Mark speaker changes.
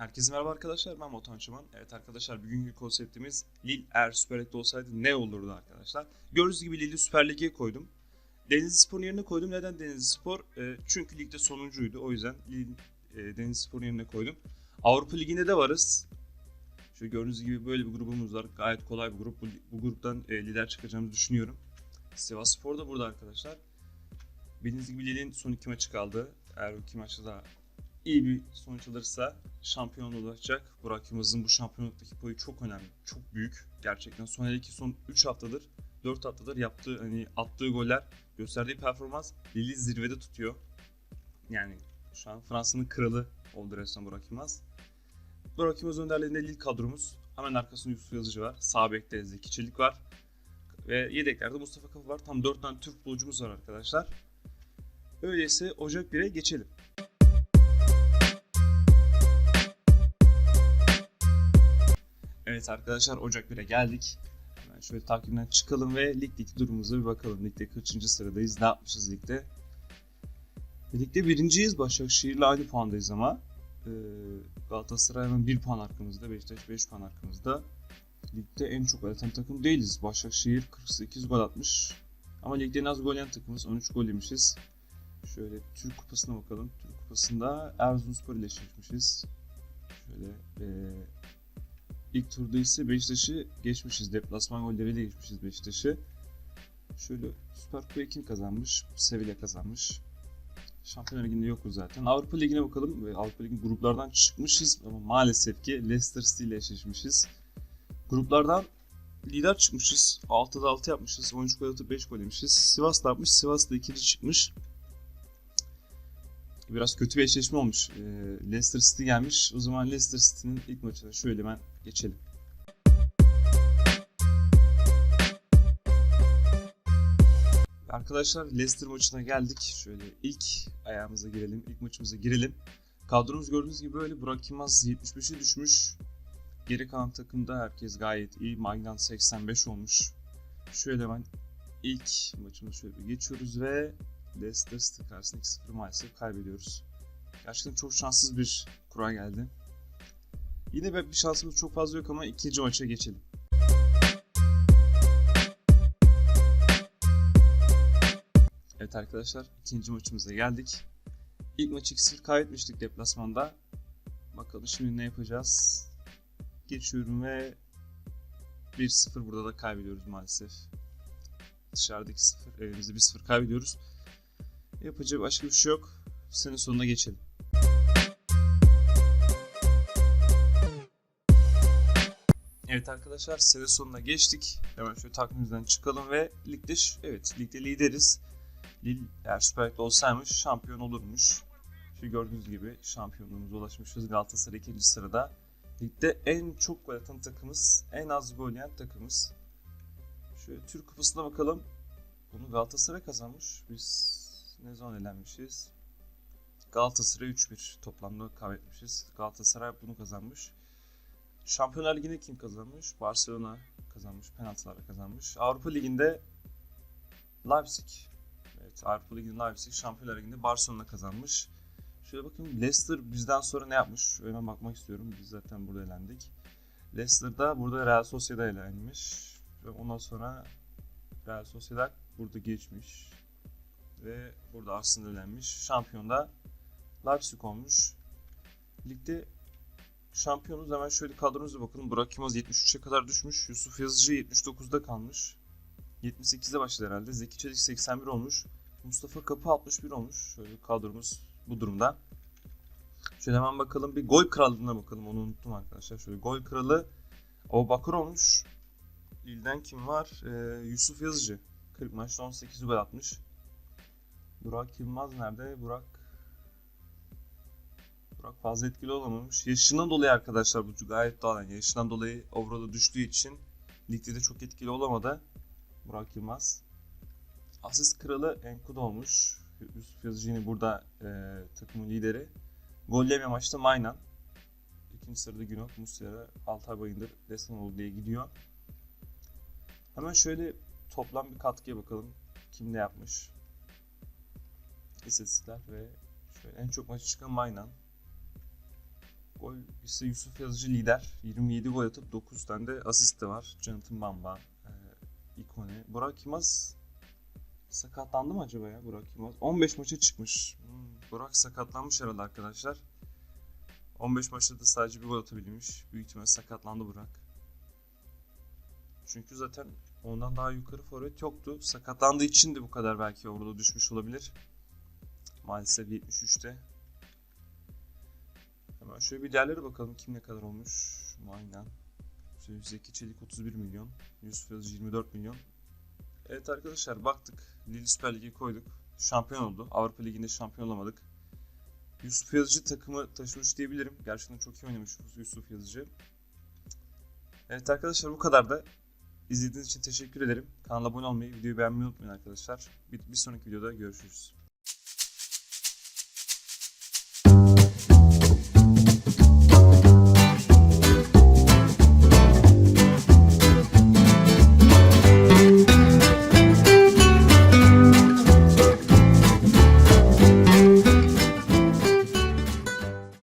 Speaker 1: Herkese merhaba arkadaşlar ben Motan Çaman. Evet arkadaşlar bugünkü konseptimiz Lille eğer Süper Lig'de olsaydı ne olurdu arkadaşlar. Gördüğünüz gibi Lille'i Süper Lig'e koydum. Denizli Spor'un yerine koydum. Neden Denizli Spor? Ee, çünkü ligde sonuncuydu. O yüzden Lille, e, Denizli Spor'un yerine koydum. Avrupa Ligi'nde de varız. Şöyle gördüğünüz gibi böyle bir grubumuz var. Gayet kolay bir grup. Bu, bu gruptan e, lider çıkacağımızı düşünüyorum. Sivas Spor da burada arkadaşlar. Bildiğiniz gibi Lille'in son iki maçı kaldı. Eğer o iki maçta da iyi bir sonuç alırsa şampiyon olacak. Burak Yılmaz'ın bu şampiyonluktaki payı çok önemli. Çok büyük. Gerçekten son hele ki son 3 haftadır 4 haftadır yaptığı hani attığı goller gösterdiği performans Lille'i zirvede tutuyor. Yani şu an Fransa'nın kralı oldu resmen Burak Yılmaz. Burak Yılmaz önderliğinde Lille kadromuz. Hemen arkasında Yusuf Yazıcı var. Sağ bekte Zeki Çelik var. Ve yedeklerde Mustafa Kapı var. Tam 4 tane Türk futbolcumuz var arkadaşlar. Öyleyse Ocak 1'e geçelim. Evet arkadaşlar Ocak 1'e geldik. Hemen şöyle takvimden çıkalım ve ligdeki durumumuza bir bakalım. Ligde kaçıncı sıradayız? Ne yapmışız ligde? Ligde birinciyiz. Başakşehir'le aynı puandayız ama. Ee, Galatasaray hemen 1 puan arkamızda. Beşiktaş 5 puan arkamızda. Ligde en çok atan takım değiliz. Başakşehir 48 gol atmış. Ama ligde en az gol yiyen takımız. 13 gol yemişiz. Şöyle Türk Kupası'na bakalım. Türk Kupası'nda Erzurumspor ile eşleşmişiz. Şöyle ee, İlk turda ise Beşiktaş'ı geçmişiz. Deplasman golleriyle geçmişiz Beşiktaş'ı. Şöyle Süper Kupayı kim kazanmış? Sevilla kazanmış. Şampiyonlar Ligi'nde yokuz zaten. Avrupa Ligi'ne bakalım. Avrupa Ligi'nin gruplardan çıkmışız ama maalesef ki Leicester City ile eşleşmişiz. Gruplardan lider çıkmışız. 6'da 6 yapmışız. 13 gol atıp 5 gol yemişiz. Sivas da yapmış. Sivas da ikinci çıkmış. Biraz kötü bir eşleşme olmuş. Ee, Leicester City gelmiş. O zaman Leicester City'nin ilk maçına şöyle ben geçelim. Arkadaşlar Leicester maçına geldik. Şöyle ilk ayağımıza girelim. ilk maçımıza girelim. Kadromuz gördüğünüz gibi böyle Burak Yılmaz 75'e düşmüş. Geri kalan takımda herkes gayet iyi. Magnan 85 olmuş. Şöyle ben ilk maçımıza şöyle bir geçiyoruz ve Leicester City karşısında 2-0 maalesef kaybediyoruz. Gerçekten çok şanssız bir kura geldi. Yine bir şansımız çok fazla yok ama ikinci maça geçelim. Evet arkadaşlar ikinci maçımıza geldik. İlk maçı 2-0 kaybetmiştik deplasmanda. Bakalım şimdi ne yapacağız. Geçiyorum ve 1-0 burada da kaybediyoruz maalesef. Dışarıdaki 0, evimizde 1-0 kaybediyoruz. Yapacak başka bir şey yok. Sene sonuna geçelim. Evet arkadaşlar sene sonuna geçtik. Hemen şöyle takvimimizden çıkalım ve ligde evet ligde lideriz. Lille eğer Süper olsaymış şampiyon olurmuş. Şu gördüğünüz gibi şampiyonluğumuza ulaşmışız. Galatasaray ikinci sırada. Ligde en çok gol atan takımız, en az gol yiyen takımız. Şöyle Türk Kupası'na bakalım. Bunu Galatasaray kazanmış. Biz ne zaman elenmişiz? Galatasaray 3-1 toplamda kaybetmişiz. Galatasaray bunu kazanmış. Şampiyonlar Ligi'nde kim kazanmış? Barcelona kazanmış. Penaltılarla kazanmış. Avrupa Ligi'nde Leipzig. Evet Avrupa Ligi'nde Leipzig. Şampiyonlar Ligi'nde Barcelona kazanmış. Şöyle bakın Leicester bizden sonra ne yapmış? Öyle bakmak istiyorum. Biz zaten burada elendik. Leicester'da burada Real Sociedad elenmiş. Ve ondan sonra Real Sociedad burada geçmiş. Ve burada Arsenal elenmiş. Şampiyonda Leipzig olmuş. Ligde şampiyonuz hemen şöyle kadromuza bakalım. Burak Yılmaz 73'e kadar düşmüş. Yusuf Yazıcı 79'da kalmış. 78'de başladı herhalde. Zeki Çelik 81 olmuş. Mustafa Kapı 61 olmuş. Şöyle kadromuz bu durumda. Şöyle hemen bakalım bir gol krallığına bakalım. Onu unuttum arkadaşlar. Şöyle gol kralı Abu Bakır olmuş. İlden kim var? Ee, Yusuf Yazıcı. 40 maçta 18 gol atmış. Burak Yılmaz nerede? Burak Burak fazla etkili olamamış. Yaşından dolayı arkadaşlar bu gayet doğal. Yani yaşından dolayı overall'a düştüğü için ligde de çok etkili olamadı. Burak Yılmaz. Asist kralı Enkudu olmuş. Yusuf Yazıcı yine burada e, takımın lideri. Golleme maçta Maynan. İkinci sırada Günok, Muslera, Altay Bayındır, Destanoğlu diye gidiyor. Hemen şöyle toplam bir katkıya bakalım. Kim ne yapmış? İstatistikler ve şöyle en çok maçı çıkan Maynan. Gol ise Yusuf Yazıcı lider. 27 gol atıp 9 tane de asist de var. Jonathan Bamba, e, Ikone. Burak Yılmaz sakatlandı mı acaba ya Burak Yılmaz? 15 maça çıkmış. Hmm, Burak sakatlanmış herhalde arkadaşlar. 15 maçta da sadece bir gol atabilmiş. Büyük ihtimal sakatlandı Burak. Çünkü zaten ondan daha yukarı forvet yoktu. Sakatlandığı için de bu kadar belki orada düşmüş olabilir. Maalesef 73'te. Hemen şöyle bir değerlere bakalım kim ne kadar olmuş. Aynen. Zeki Çelik 31 milyon. Yusuf Yazıcı 24 milyon. Evet arkadaşlar baktık. Lille Süper Lig'e koyduk. Şampiyon oldu. Avrupa Ligi'nde şampiyon olamadık. Yusuf Yazıcı takımı taşımış diyebilirim. Gerçekten çok iyi oynamış Yusuf Yazıcı. Evet arkadaşlar bu kadar da. İzlediğiniz için teşekkür ederim. Kanala abone olmayı, videoyu beğenmeyi unutmayın arkadaşlar. Bir, bir sonraki videoda görüşürüz.